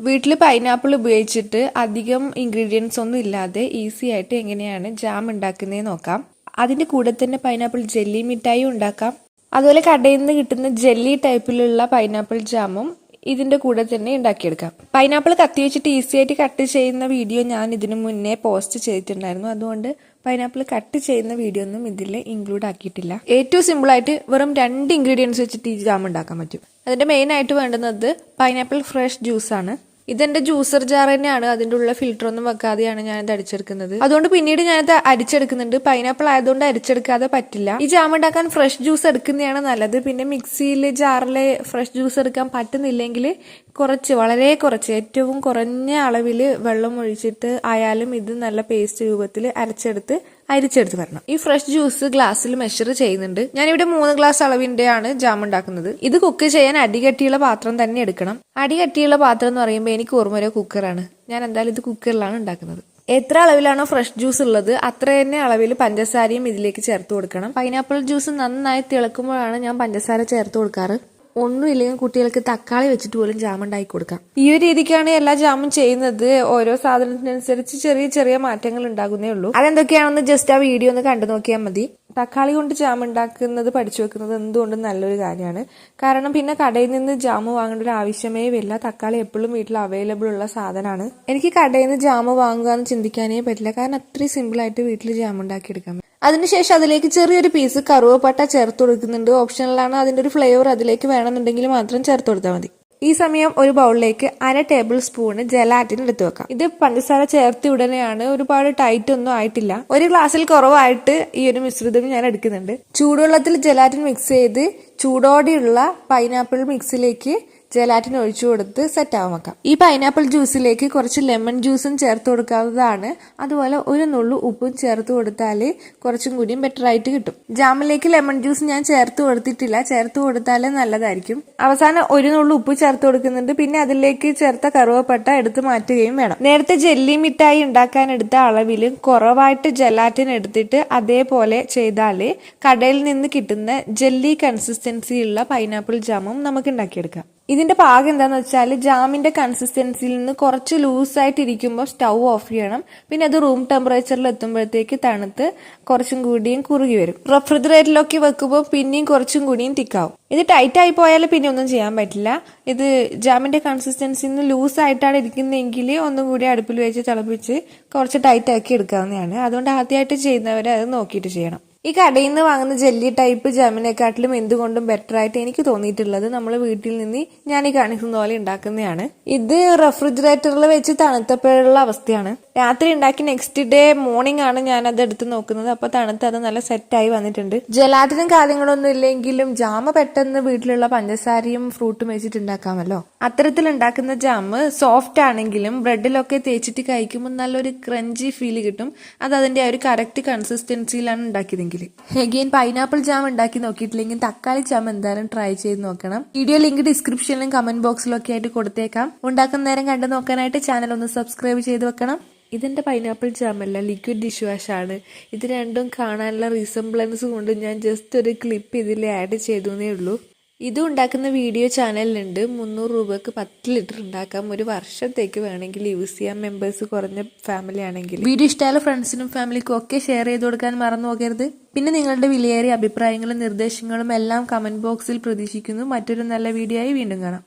വീട്ടിൽ പൈനാപ്പിൾ ഉപയോഗിച്ചിട്ട് അധികം ഇൻഗ്രീഡിയൻസ് ഒന്നും ഇല്ലാതെ ഈസി ആയിട്ട് എങ്ങനെയാണ് ജാം ഉണ്ടാക്കുന്നതെന്ന് നോക്കാം. അതിന്റെ കൂടെ തന്നെ പൈനാപ്പിൾ ജെല്ലി മിഠായി ഉണ്ടാക്കാം. അതുപോലെ കടയിൽ നിന്ന് കിട്ടുന്ന ജെല്ലി ടൈപ്പിലുള്ള പൈനാപ്പിൾ ജാമും ഇതിന്റെ കൂടെ തന്നെ ഉണ്ടാക്കിയെടുക്കാം. പൈനാപ്പിൾ കത്തി വെച്ചിട്ട് ഈസി ആയിട്ട് കട്ട് ചെയ്യുന്ന വീഡിയോ ഞാൻ ഇതിനു മുന്നേ പോസ്റ്റ് ചെയ്തിട്ടുണ്ടായിരുന്നു. അതുകൊണ്ട് പൈനാപ്പിൾ കട്ട് ചെയ്യുന്ന വീഡിയോ ഒന്നും ഇതിൽ ഇൻക്ലൂഡ് ആക്കിയിട്ടില്ല. ഏറ്റവും സിമ്പിൾ ആയിട്ട് വെറും രണ്ട് ഇൻഗ്രീഡിയൻസ് വെച്ചിട്ട് ഈ ജാം ഉണ്ടാക്കാൻ പറ്റും. അതിന്റെ മെയിൻ ആയിട്ട് വേണ്ടുന്നത് പൈനാപ്പിൾ ഫ്രഷ് ജ്യൂസ് ഇതെന്റെ ജ്യൂസർ ജാർ തന്നെയാണ്. അതിന്റെ ഉള്ള ഫിൽറ്റർ ഒന്നും വെക്കാതെയാണ് ഞാൻ ഇത് അടിച്ചെടുക്കുന്നത്. അതുകൊണ്ട് പിന്നീട് ഞാനത് അരിച്ചെടുക്കുന്നുണ്ട്. പൈനാപ്പിൾ ആയതുകൊണ്ട് അരിച്ചെടുക്കാതെ പറ്റില്ല. ഈ ജാം ഉണ്ടാക്കാൻ ഫ്രഷ് ജ്യൂസ് എടുക്കുന്നതാണ് നല്ലത്. പിന്നെ മിക്സിയിൽ ജാറിലെ ഫ്രഷ് ജ്യൂസ് എടുക്കാൻ പറ്റുന്നില്ലെങ്കിൽ കുറച്ച് വളരെ കുറച്ച് ഏറ്റവും കുറഞ്ഞ അളവിൽ വെള്ളം ഒഴിച്ചിട്ട് ആയാലും ഇത് നല്ല പേസ്റ്റ് രൂപത്തിൽ അരച്ചെടുത്ത് അരിച്ചെടുത്ത് വരണം. ഈ ഫ്രഷ് ജ്യൂസ് ഗ്ലാസ്സിൽ മെഷർ ചെയ്യുന്നുണ്ട്. ഞാനിവിടെ മൂന്ന് ഗ്ലാസ് അളവിന്റെയാണ് ജാം ഉണ്ടാക്കുന്നത്. ഇത് കുക്ക് ചെയ്യാൻ അടികട്ടിയുള്ള പാത്രം തന്നെ എടുക്കണം. അടികട്ടിയുള്ള പാത്രം എന്ന് പറയുമ്പോൾ എനിക്ക് ഓർമ്മ വരെ കുക്കറാണ് ഞാൻ എന്തായാലും ഇത് കുക്കറിലാണ് ഉണ്ടാക്കുന്നത്. എത്ര അളവിലാണോ ഫ്രഷ് ജ്യൂസ് ഉള്ളത് അത്ര തന്നെ അളവിൽ പഞ്ചസാരയും ഇതിലേക്ക് ചേർത്ത് കൊടുക്കണം. പൈനാപ്പിൾ ജ്യൂസ് നന്നായി തിളക്കുമ്പോഴാണ് ഞാൻ പഞ്ചസാര ചേർത്ത് കൊടുക്കാറ്. ഒന്നുമില്ലെങ്കിൽ കുട്ടികൾക്ക് തക്കാളി വെച്ചിട്ട് പോലും ജാം ഉണ്ടാക്കി കൊടുക്കാം. ഈ ഒരു രീതിക്കാണ് എല്ലാ ജാമും ചെയ്യുന്നത്. ഓരോ സാധനത്തിനനുസരിച്ച് ചെറിയ ചെറിയ മാറ്റങ്ങൾ ഉണ്ടാകുന്നേ ഉള്ളൂ. അതെന്തൊക്കെയാണെന്ന് ജസ്റ്റ് ആ വീഡിയോ ഒന്ന് കണ്ടു നോക്കിയാൽ മതി. തക്കാളി കൊണ്ട് ജാം ഉണ്ടാക്കുന്നത് പഠിച്ചു വെക്കുന്നത് എന്തുകൊണ്ടും നല്ലൊരു കാര്യമാണ്. കാരണം പിന്നെ കടയിൽ നിന്ന് ജാം വാങ്ങേണ്ട ഒരു ആവശ്യമേ വരില്ല തക്കാളി എപ്പോഴും വീട്ടിൽ അവൈലബിൾ ഉള്ള സാധനമാണ്. എനിക്ക് കടയിൽ നിന്ന് ജാം വാങ്ങുക എന്ന് ചിന്തിക്കാനേ പറ്റില്ല. കാരണം അത്രയും സിമ്പിൾ ആയിട്ട് വീട്ടിൽ ജാം ഉണ്ടാക്കിയെടുക്കാം അതിനുശേഷം അതിലേക്ക് ചെറിയൊരു പീസ് കറുവപ്പട്ട ചേർത്ത് കൊടുക്കുന്നുണ്ട്. ഓപ്ഷനിലാണ് അതിന്റെ ഒരു ഫ്ലേവർ അതിലേക്ക് വേണമെന്നുണ്ടെങ്കിൽ മാത്രം ചേർത്ത് കൊടുത്താൽ മതി. ഈ സമയം ഒരു ബൗളിലേക്ക് അര ടേബിൾ സ്പൂണ് ജലാറ്റിൻ എടുത്തു വെക്കാം. ഇത് പഞ്ചസാര ചേർത്തി ഉടനെയാണ് ഒരുപാട് ടൈറ്റ് ഒന്നും ആയിട്ടില്ല. ഒരു ഗ്ലാസ്സിൽ കുറവായിട്ട് ഈ ഒരു മിശ്രിതം ഞാൻ എടുക്കുന്നുണ്ട്. ചൂടുവെള്ളത്തിൽ ജലാറ്റിൻ മിക്സ് ചെയ്ത് ചൂടോടെയുള്ള പൈനാപ്പിൾ മിക്സിലേക്ക് ജലാറ്റിൻ ഒഴിച്ചു കൊടുത്ത് സെറ്റ് ആവാൻ വെക്കാം. ഈ പൈനാപ്പിൾ ജ്യൂസിലേക്ക് കുറച്ച് ലെമൺ ജ്യൂസും ചേർത്ത് കൊടുക്കാവുന്നതാണ്. അതുപോലെ ഒരു നുള്ളു ഉപ്പും ചേർത്ത് കൊടുത്താൽ കുറച്ചും കൂടിയും ബെറ്റർ ആയിട്ട് കിട്ടും. ജാമിലേക്ക് ലെമൺ ജ്യൂസ് ഞാൻ ചേർത്ത് കൊടുത്തിട്ടില്ല. ചേർത്ത് കൊടുത്താൽ നല്ലതായിരിക്കും. അവസാനം ഒരു നുള്ളു ഉപ്പ് ചേർത്ത് കൊടുക്കുന്നുണ്ട്. പിന്നെ അതിലേക്ക് ചേർത്ത കറുവപ്പട്ട എടുത്ത് മാറ്റുകയും വേണം. നേരത്തെ ജെല്ലി മിഠായി ഉണ്ടാക്കാൻ എടുത്ത അളവിൽ കുറവായിട്ട് ജലാറ്റിൻ എടുത്തിട്ട് അതേപോലെ ചെയ്താൽ കടയിൽ നിന്ന് കിട്ടുന്ന ജെല്ലി കൺസിസ്റ്റൻസിയുള്ള പൈനാപ്പിൾ ജാമും നമുക്ക് ഉണ്ടാക്കിയെടുക്കാം. ഇതിന്റെ പാകം എന്താന്ന് വെച്ചാൽ ജാമിന്റെ കൺസിസ്റ്റൻസിയിൽ നിന്ന് കുറച്ച് ലൂസായിട്ട് ഇരിക്കുമ്പോൾ സ്റ്റൗ ഓഫ് ചെയ്യണം. പിന്നെ അത് റൂം ടെമ്പറേച്ചറിൽ എത്തുമ്പോഴത്തേക്ക് തണുത്ത് കുറച്ചും കൂടിയും കുറുകി വരും. റെഫ്രിജറേറ്ററിലൊക്കെ വെക്കുമ്പോൾ പിന്നെയും കുറച്ചും കൂടിയും തിക്കാവും ഇത് ടൈറ്റ് ആയി പോയാൽ പിന്നെ ഒന്നും ചെയ്യാൻ പറ്റില്ല. ഇത് ജാമിന്റെ കൺസിസ്റ്റൻസിൽ നിന്ന് ലൂസ് ആയിട്ടാണ് ഇരിക്കുന്നതെങ്കിൽ ഒന്നും കൂടി അടുപ്പിൽ വെച്ച് തിളപ്പിച്ച് കുറച്ച് ടൈറ്റ് ആക്കി എടുക്കാവുന്നതാണ്. അതുകൊണ്ട് ആദ്യമായിട്ട് ചെയ്യുന്നവർ അത് നോക്കിയിട്ട് ചെയ്യണം. ഈ കടയിൽ നിന്ന് വാങ്ങുന്ന ജെല്ലി ടൈപ്പ് ജാമിനെക്കാട്ടിലും എന്തുകൊണ്ടും ബെറ്റർ ആയിട്ട് എനിക്ക് തോന്നിയിട്ടുള്ളത് നമ്മൾ വീട്ടിൽ നിന്ന് ഞാൻ ഈ കാണിക്കുന്ന പോലെ ഉണ്ടാക്കുന്നതാണ്. ഇത് റെഫ്രിജറേറ്ററിൽ വെച്ച് തണുത്തപ്പോഴുള്ള അവസ്ഥയാണ്. രാത്രി ഉണ്ടാക്കി നെക്സ്റ്റ് ഡേ മോർണിംഗ് ആണ് ഞാൻ അത് എടുത്ത് നോക്കുന്നത്. അപ്പൊ തണുത്ത് അത് നല്ല സെറ്റായി വന്നിട്ടുണ്ട്. ജലാറ്റിനും കാര്യങ്ങളൊന്നും ഇല്ലെങ്കിലും ജാമ പെട്ടെന്ന് വീട്ടിലുള്ള പഞ്ചസാരയും ഫ്രൂട്ടും വെച്ചിട്ട് ഉണ്ടാക്കാമല്ലോ. അത്തരത്തിൽ ഉണ്ടാക്കുന്ന ജാമ് സോഫ്റ്റ് ആണെങ്കിലും ബ്രെഡിലൊക്കെ തേച്ചിട്ട് കഴിക്കുമ്പോൾ നല്ലൊരു ക്രഞ്ചി ഫീൽ കിട്ടും. അത് അതിന്റെ ആ ഒരു കറക്റ്റ് കൺസിസ്റ്റൻസിയിലാണ് ഉണ്ടാക്കിയതെങ്കിൽ. എഗെയിൻ പൈനാപ്പിൾ ജാം ഉണ്ടാക്കി നോക്കിയിട്ടില്ലെങ്കിൽ തക്കാളി ജാം എന്തായാലും ട്രൈ ചെയ്ത് നോക്കണം. വീഡിയോ ലിങ്ക് ഡിസ്ക്രിപ്ഷനിലും കമന്റ് ബോക്സിലും ഒക്കെ ആയിട്ട് കൊടുത്തേക്കാം. ഉണ്ടാക്കുന്ന നേരം കണ്ടു നോക്കാനായിട്ട് ചാനൽ ഒന്ന് സബ്സ്ക്രൈബ് ചെയ്ത് വെക്കണം. ഇതെന്റെ പൈനാപ്പിൾ ജാമല്ല ലിക്വിഡ് ഡിഷ് വാഷാണ് ഇത് രണ്ടും കാണാനുള്ള റീസംബ്ലൻസ് കൊണ്ട് ഞാൻ ജസ്റ്റ് ഒരു ക്ലിപ്പ് ഇതിൽ ആഡ് ചെയ്തു എന്നേ ഉള്ളൂ. ഇത് ഉണ്ടാക്കുന്ന വീഡിയോ ചാനലിലുണ്ട് മുന്നൂറ് രൂപക്ക് പത്ത് ലിറ്റർ ഉണ്ടാക്കാം. ഒരു വർഷത്തേക്ക് വേണമെങ്കിൽ യൂസ് ചെയ്യാം മെമ്പേഴ്സ് കുറഞ്ഞ ഫാമിലി ആണെങ്കിൽ. വീഡിയോ ഇഷ്ടമായ ഫ്രണ്ട്സിനും ഫാമിലിക്കും ഒക്കെ ഷെയർ ചെയ്ത് കൊടുക്കാൻ മറന്നു പോകരുത്. പിന്നെ നിങ്ങളുടെ വിലയേറിയ അഭിപ്രായങ്ങളും നിർദ്ദേശങ്ങളും എല്ലാം കമന്റ് ബോക്സിൽ പ്രതീക്ഷിക്കുന്നു. മറ്റൊരു നല്ല വീഡിയോ ആയി വീണ്ടും കാണാം.